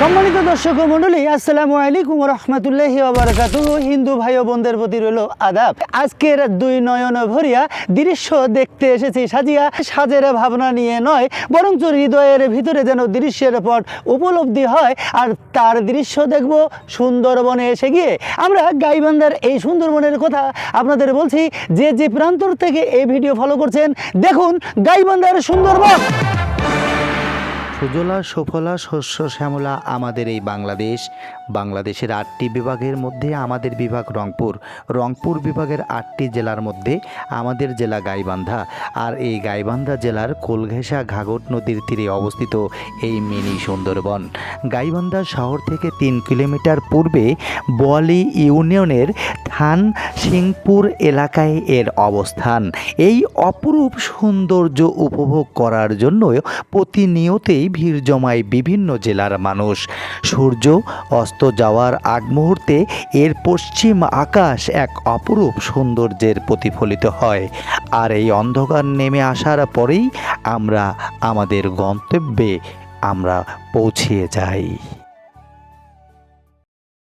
সম্মানিত দর্শক মন্ডলী আসসালামু আলাইকুম রহমতুল্লাহি ওবরাকাতু হিন্দু ভাই বোনদের প্রতি রইল আদাব। আজকের দুই নয়ন ভরিয়া দৃশ্য দেখতে এসেছি সাজিয়া। সাজের ভাবনা নিয়ে নয়, বরঞ্চ হৃদয়ের ভিতরে যেন দৃশ্যের পট উপলব্ধি হয়। আর তার দৃশ্য দেখব সুন্দরবনে এসে গিয়ে। আমরা গাইবান্ধার এই সুন্দরবনের কথা আপনাদের বলছি, যে যে প্রান্তর থেকে এই ভিডিও ফলো করছেন, দেখুন গাইবান্ধার সুন্দরবন। সুজলা, সুফলা, শস্য, শ্যামলা আমাদের এই বাংলাদেশ। বাংলাদেশের আটটি বিভাগের মধ্যে আমাদের বিভাগ রংপুর। রংপুর বিভাগের আটটি জেলার মধ্যে আমাদের জেলা গাইবান্ধা। আর এই গাইবান্ধা জেলার কোলঘেঁষা ঘাগট নদীর তীরে অবস্থিত এই মিনি সুন্দরবন। গাইবান্ধা শহর থেকে তিন কিলোমিটার পূর্বে বোয়ালি ইউনিয়নের থান সিংপুর এলাকায় এর অবস্থান। এই অপরূপ সৌন্দর্য উপভোগ করার জন্য প্রতিনিয়তেই ভিড় জমায় বিভিন্ন জেলার মানুষ। সূর্য অস্ত যাওয়ার আগ মুহূর্তে এর পশ্চিম আকাশ এক অপরূপ সৌন্দর্যের প্রতিফলিত হয়। আর এই অন্ধকার নেমে আসার পরেই আমরা আমাদের গন্তব্যে আমরা পৌঁছিয়ে যাই।